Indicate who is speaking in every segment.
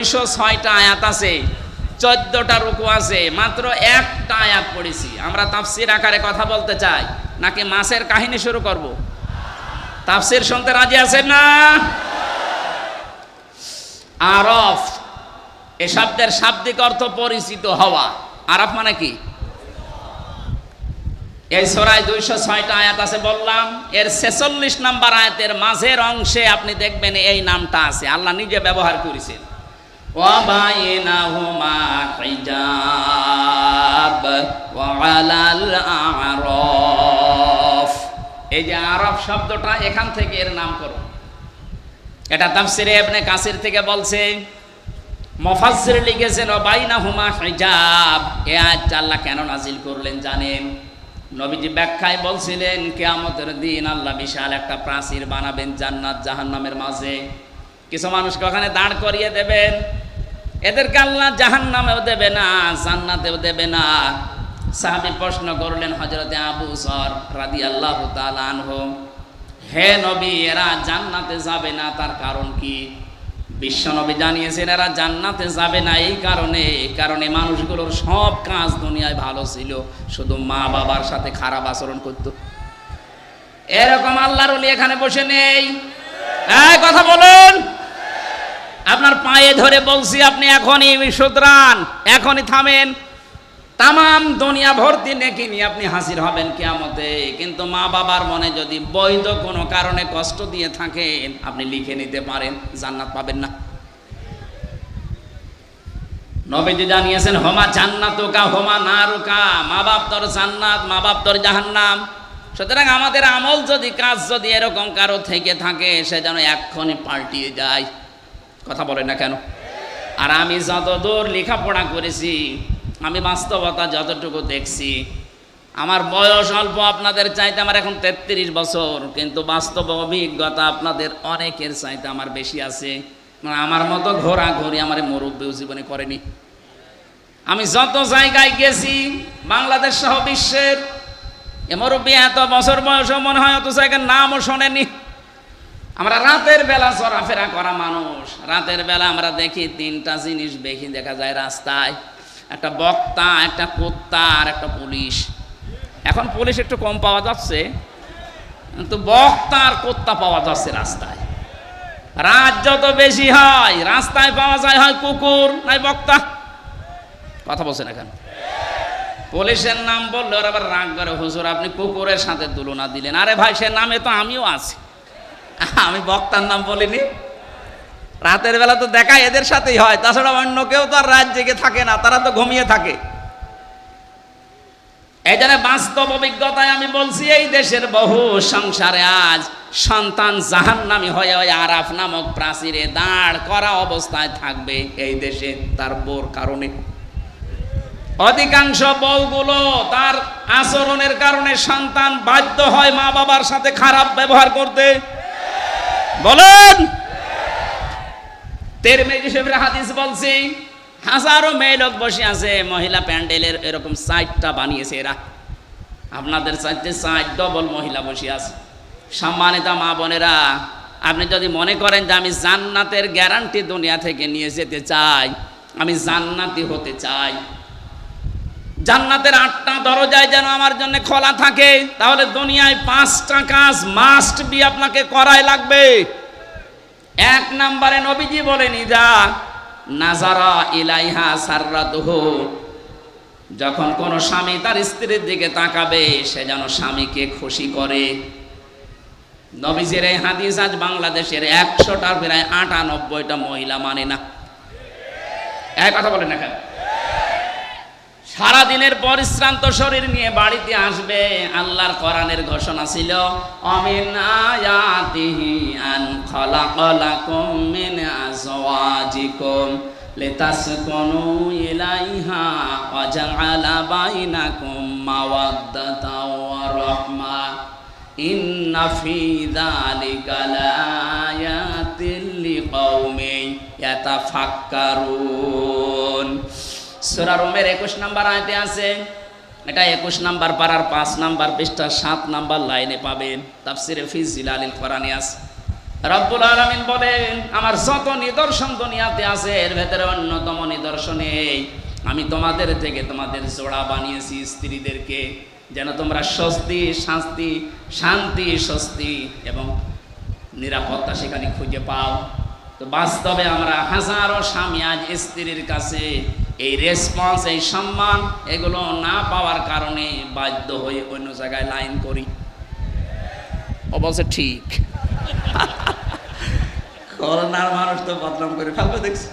Speaker 1: দুইশো ছয়টা আয়াত আছে, চোদ্দটা রুকু আছে, মাত্র একটা আয়াত পড়েছি। আমরা তাফসির আকারে কথা বলতে চাই, নাকি মাসের কাহিনী শুরু করব? তাফসির শুনতে রাজি আছেন না? আরফ, এ শব্দের শাব্দিক অর্থ পরিচিত হওয়া। আরফ মানে কি? এই সরাই দুইশো ছয়টা আয়াত আছে, বললাম, এর ছেচল্লিশ নাম্বার আয়াতের মাঝের অংশে আপনি দেখবেন এই নামটা আছে। আল্লাহ নিজে ব্যবহার করেছেন। وبينهما حجاب وعلى الأعراف এই যে আরব শব্দটা এখান থেকে এর নাম করো এটা তাফসিরে ইবনে কাসির থেকে বলছে মুফাসসির লিখেছেন ওবাইনাহুমা হিজাব এ আয়াতটা আল্লাহ কেন নাজিল করলেন জানেন নবীজি ব্যাখ্যায় বলছিলেন কিয়ামতের দিন আল্লাহ বিশাল একটা প্রাচীর বানাবেন জান্নাত জাহান্নামের মাঝে কিছু মানুষকে ওখানে দাঁড় করিয়ে দেবেন এদেরকে আল্লাহ জাহান নামেও দেবে না, জান্নাতেও দেবে না। সাহাবি প্রশ্ন করলেন হজরতে আবু সর রাদি আল্লাহ আনহু, হে নবী, এরা জান্নাতে যাবে না, তার কারণ কি? বিশ্ব নবী জানিয়েছেন, এরা জান্নাতে যাবে না, এই কারণে এই কারণে মানুষগুলোর সব কাজ দুনিয়ায় ভালো ছিল, শুধু মা বাবার সাথে খারাপ আচরণ করত। এরকম আল্লাহর এখানে বসে নেই। এই কথা বলুন। আপনার পায়ে ধরে বলছি, আপনি এখনই শুধরান এখনই থামেন। তামাম দুনিয়া ভর্তি নেকি নিয়ে আপনি হাসির হবেন কিয়ামতে। কিন্তু মা বাবার মনে যদি বৈধ কোনো কারণে কষ্ট দিয়ে থাকেন, আপনি লিখে নিতে পারেন, জান্নাত পাবেন না। নবীজি জানিয়েছেন, হোমা জান্নাতুকা, হোমা নারুকা, মা বাপ তোর জান্নাত, মা বাপ তোর জাহান্নাম। সুতরাং আমাদের আমল যদি, কাজ যদি এরকম কারও থেকে থাকে, সে যেন এক্ষণে পাল্টিয়ে যায়। কথা বলে না কেন? আর আমি যতদূর লেখাপড়া করেছি, আমি বাস্তবতা যতটুকু দেখছি, আমার বয়স অল্প, আপনাদের চাইতে আমার এখন তেত্রিশ বছর, কিন্তু বাস্তব অভিজ্ঞতা আপনাদের অনেকের চাইতে আমার বেশি আছে। মানে আমার মতো ঘোরা ঘুরি আমার মুরব্বীও জীবনে করেনি। আমি যত জায়গায় গেছি, বাংলাদেশ সহ বিশ্বের, এ মুরব্বী এত বছর বয়সও মনে হয় অত জায়গার নামও শোনেনি। আমরা রাতের বেলা চলাফেরা করা মানুষ। রাতের বেলা আমরা দেখি তিনটা জিনিস দেখি দেখা যায় রাস্তায়। একটা বক্তা, একটা কুত্তা আর একটা পুলিশ। এখন পুলিশ একটু কম পাওয়া যাচ্ছে, কিন্তু বক্তা আর কুত্তা পাওয়া যাচ্ছে রাস্তায়। রাত যত বেশি হয়, রাস্তায় পাওয়া যায় হয় কুকুর, নাই বক্তা। কথা বলছেন এখন পুলিশের নাম বললে ওরা আবার রাগ করে, হুজুর, আপনি কুকুরের সাথে তুলনা দিলেন। আরে ভাই, সে নামে তো আমিও আছি। আমি বক্তার নাম বলিনি। রাতের বেলা তো দেখা এদের সাথেই হয়। তাছাড়া অন্য কেউ তো আর রাত জেগে থাকে না, তারা তো ঘুমিয়ে থাকে। এই জন্য বাস্তব অভিজ্ঞতায় আমি বলছি, এই দেশের বহু সংসারে আজ সন্তান জাহান নামি হয়ে ওই আরাফ নামক প্রাচীরে দাঁড় করা অবস্থায় থাকবে এই দেশে তার বোর কারণে। অধিকাংশ বউগুলো তার আচরণের কারণে সন্তান বাধ্য হয় মা বাবার সাথে খারাপ ব্যবহার করতে। বলেন। তের মেয়ে হিসেবে হাদিস বলছি, হাজারো মেয়ে লোক বসে আছে, মহিলা প্যান্ডেলের এরকম সাইডটা বানিয়েছে এরা। আপনাদের সাইডে সাইড ডবল মহিলা বসে আছে। সম্মানিত মা বোনেরা, আপনি যদি মনে করেন যে আমি জান্নাতের গ্যারান্টি দুনিয়া থেকে নিয়ে যেতে চাই, আমি জান্নাতি হতে চাই। জান্নাতের আটটা দরজায় যেন আমার জন্য খোলা থাকে, তাহলে দুনিয়ায় পাঁচটা কাজ মাস্ট বি আপনাকে করাই লাগবে। এক নম্বরে নবীজি বলেন, ইদা নাজারা ইলাইহা সাররাতুহু। যখন কোন স্বামী তার স্ত্রীর দিকে তাকাবে, সে যেন স্বামীকে খুশি করে। নবীজির এই হাদিস আজ বাংলাদেশের একশোটার প্রায় আটানব্বইটা মহিলা মানে না। এক কথা বলেন না কেন? সারাদিনের পরিশ্রান্ত শরীর নিয়ে বাড়িতে আসবে, আল্লাহর কোরআনের ঘোষণা ছিল, অমিন আয়াতিহি আন খলাকলাকুম মিন আজওয়াজিকুম লিতাসকুনু ইলাইহা ওয়া জাআলা বাইনাকুম মাওয়াদ্দাতা ওয়া রাহমা। ইন্না ফি যালিকা লাআয়াতিন লিকাউমিন ইয়াতাফাক্কারুন। সুরা একুশ নাম্বার আয়তে আছে, এটা একুশ নাম্বার পাড়ার পাঁচ নাম্বার পৃষ্ঠা সাত নাম্বার লাইনে পাবেন। তাফসিরে ফিজিল আলিল কোরআনে আছে রব্বুল আলমিন বলেন, আমার যত নিদর্শন দুনিয়াতে আছে, এর ভেতরে অন্যতম নিদর্শনে আমি তোমাদের থেকে তোমাদের জোড়া বানিয়েছি স্ত্রীদেরকে, যেন তোমরা স্বস্তি শাস্তি শান্তি, স্বস্তি এবং নিরাপত্তা সেখানে খুঁজে পাও। তো বাস্তবে আমরা হাজারো স্বামী আজ স্ত্রীর কাছে এই রেসপন্স এই সম্মান, এগুলো না পাওয়ার কারণে বাধ্য হয়ে অন্য জায়গায় লাইন করি। অবশ্য ঠিক। করোনার মানুষ তো বদনাম করে ফেলবে, দেখছি।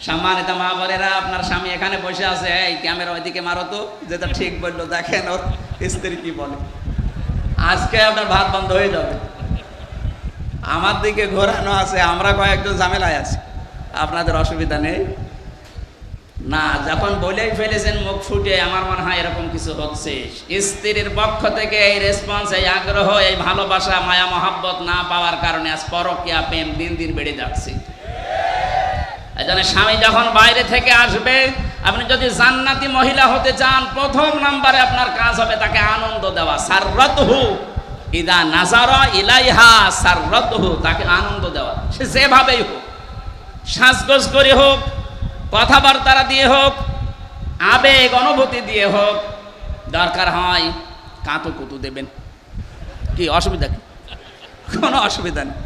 Speaker 1: সম্মানিত মা বোনেরা, আপনার স্বামী এখানে বসে আছে। এই, ক্যামেরা ওইদিকে মারো তো। যেটা ঠিক বলল, দেখেন ওর স্ত্রী কি বলে। আজকে আপনার ভাত বন্ধ হয়ে যাবে। আমার দিকে ঘোরানো আছে, আমরা কয়েকজন ঝামেলায় আছি। আপনাদের অসুবিধা নেই? না, যখন বলেই ফেলেছেন মুখ ফুটে আমার মনে হয় এরকম কিছু হচ্ছে। স্ত্রীর পক্ষ থেকে এই রেসপন্স এই আগ্রহ, এই ভালোবাসা, মায়া, মহাব্বত না পাওয়ার কারণে আজ পরকিয়া প্রেম দিন দিন বেড়ে যাচ্ছে। এজন্য স্বামী যখন বাইরে থেকে আসবে, আপনি যদি জান্নাতি মহিলা হতে চান, প্রথম নাম্বারে আপনার কাজ হবে তাকে আনন্দ দেওয়া। সাররতহু। ইদা নাজারা ইলাইহা সাররতহু, তাকে আনন্দ দেওয়া। সে যেভাবেই হোক, সাজগোজ করে হোক, কথাবার্তা দিয়ে হোক, আবেগ, অনুভূতি দিয়ে হোক, দরকার হয় কাঁতো কুতু দেবেন। কি, অসুবিধা কি? কোনো অসুবিধা নেই।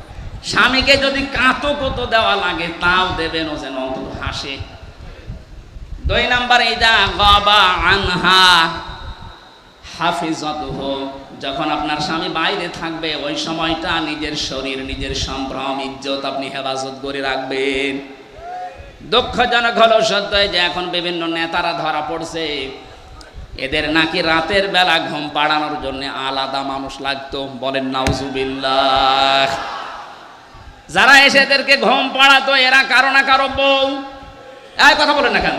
Speaker 1: স্বামীকে যদি কাঁতো কুতো দেওয়া লাগে, তাও দেবেন, ও যেন অন্তত হাসে। দুই নাম্বার, ইদা গবা আনহা হাফিজত যখন আপনার স্বামী বাইরে থাকবে, ওই সময়টা নিজের শরীর, নিজের সম্ভ্রম, ইজ্জত আপনি হেফাজত করে রাখবেন। দুঃখজনক হলো সত্য যে এখন বিভিন্ন নেতারা ধরা পড়ছে। এদের নাকি রাতের বেলা ঘুম পাড়ানোর জন্য আলাদা মানুষ লাগতো, বলেন নাউজুবিল্লাহ। যারা এসে এদেরকে ঘুম পাড়াতো, এরা কারও না কারও বউ। এক কথা বলেন না কেন?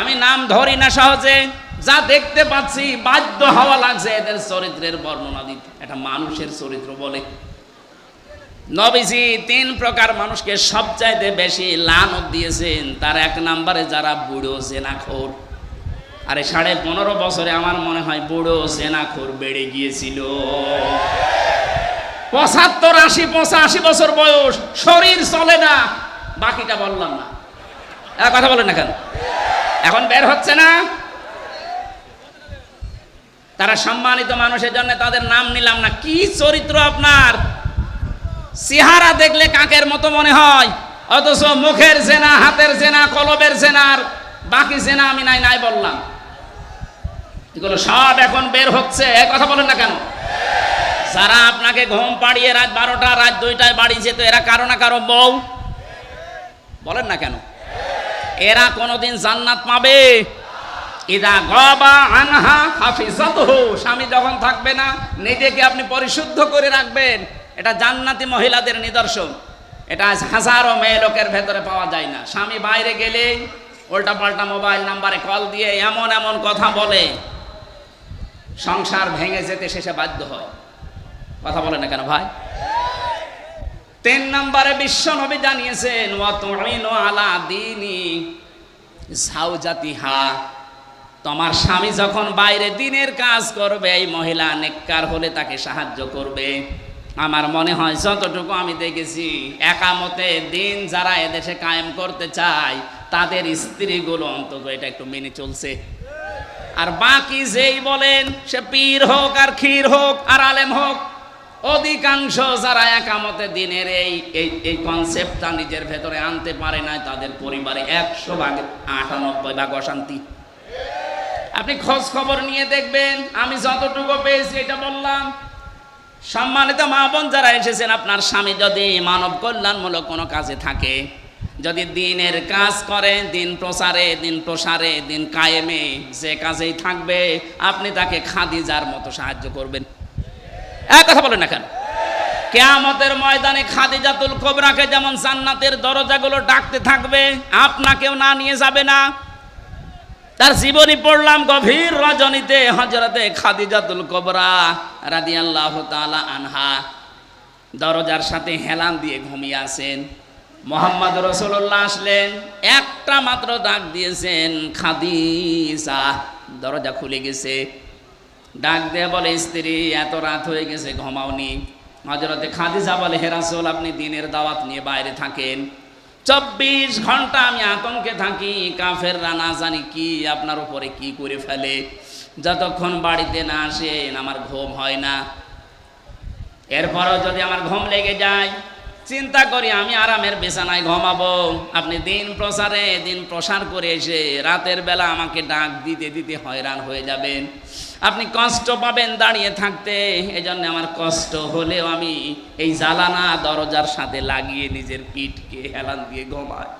Speaker 1: আমি নাম ধরি না সহজে। যা দেখতে পাচ্ছি, বাধ্য হওয়া লাগছে এদের চরিত্রের বর্ণনা দিতে। এটা মানুষের চরিত্র বলে। নবীজি তিন প্রকার মানুষকে সবচাইতে বেশি লানত দিয়েছেন। তার এক নম্বরে যারা বুড়ো জেনাখোর। আরে সাড়ে পনেরো বছরে আমার মনে হয় বুড়ো জেনাখোর বেড়ে গিয়েছিল। পঁচাত্তর, আশি, পঁচাশি বছর বয়স, শরীর চলে না। বাকিটা বললাম না। কথা বলেন না কেন? এখন বের হচ্ছে না? তারা সম্মানিত মানুষের জন্য তাদের নাম নিলাম না। কি চরিত্র আপনার? চেহারা দেখলে কাকের মতো মনে হয়? অথচ মুখের জেনা হাতের জেনা কলবের জেনার বাকি জেনা আমি নাই নাই বললাম। এগুলো সব এখন বের হচ্ছে। কথা বলেন না কেন? যারা আপনাকে ঘুম পাড়িয়ে রাত বারোটা, রাত দুইটায় বাড়ি যেত, এরা কারও না কারও বউ? বলেন না কেন? এরা কোনোদিন জান্নাত পাবে? ইদা গবা আনহা হাফিজাতহু, স্বামী যখন থাকবে না, নিজেকে আপনি পরিশুদ্ধ করে রাখবেন। এটা জান্নাতি মহিলাদের নিদর্শন। এটা হাজারো মেয়ে লোকের ভেতরে পাওয়া যায় না। স্বামী বাইরে গেলে উল্টা পাল্টা মোবাইল নাম্বারে কল দিয়ে এমন এমন কথা বলে। সংসার ভেঙে যেতে শেষে বাধ্য হয়। কথা বলে না কেন ভাই? তিন নম্বরে বিশ্ব নবী জানিয়েছেন ওয়াতুইনু আলা দিনি জাউজাতিহা তোমার স্বামী যখন বাইরে দিনের কাজ করবে, এই মহিলা নেককার হলে তাকে সাহায্য করবে। আমার মনে হয় যতটুকু আমি দেখেছি, একামতে দিন যারা এদেশে কায়েম করতে চায়, তাদের স্ত্রীগুলো অন্তত এটা একটু মেনে চলছে। আর বাকি যেই বলেন, সে পীর হোক আর ক্ষীর হোক আর আলেম হোক, অধিকাংশ যারা একামতে দিনের এই এই কনসেপ্টটা নিজের ভেতরে আনতে পারে না তাদের পরিবারে একশো ভাগ আটানব্বই ভাগ অশান্তি। আপনি খোঁজ খবর নিয়ে দেখবেন, আমি যতটুকু পেয়েছি এটা বললাম। সম্মানিত মা বোন যারা এসেছেন, আপনার স্বামী যদি মানব কল্যাণমূলক কোনো কাজে থাকে, যদি দিনের কাজ করে, দিন প্রসারে দিন প্রসারে, দিন কায়েমে যে কাজেই থাকবে, আপনি তাকে খাদিজার মতো সাহায্য করবেন। এক কথা বলেন না কেন? কেয়ামতের ময়দানে খাদিজাতুল কোবরাকে যেমন জান্নাতের দরজাগুলো ডাকতে থাকবে, আপনাকেও না নিয়ে যাবে না। তার জীবনী পড়লাম গভীর রজনীতে হজরতে খাদিজাতুল কবরা রাদি আল্লাহ তালা আনহা। দরজার সাথে হেলান দিয়ে ঘুমিয়ে আছেন। মোহাম্মদ রসুল্লাহ আসলেন, একটা মাত্র ডাক দিয়েছেন, খাদিজা, দরজা খুলে গেছে। ডাক দিয়ে বলে, স্ত্রী, এত রাত হয়ে গেছে, ঘুমাওনি। হজরতে খাদিজা বলে হেরাসোল আপনি দিনের দাওয়াত নিয়ে বাইরে থাকেন। চব্বিশ ঘণ্টা আমি আতঙ্কে থাকি কাফের না জানি কি আপনার উপরে কি করে ফেলে। যতক্ষণ বাড়িতে না আসেন আমার ঘুম হয় না। এরপরও যদি আমার ঘুম লেগে যায়, চিন্তা করি আমি আরামের বিছানায় ঘুমাবো। আপনি দিন প্রসারে দিন প্রসার করে এসে রাতের বেলা আমাকে ডাক দিতে দিতে হয়রান হয়ে যাবেন। আপনি কষ্ট পাবেন দাঁড়িয়ে থাকতে। এই এজন্য আমার কষ্ট হলেও আমি এই জ্বালানা দরজার সাথে লাগিয়ে নিজের পিঠকে হেলান দিয়ে ঘুমাই।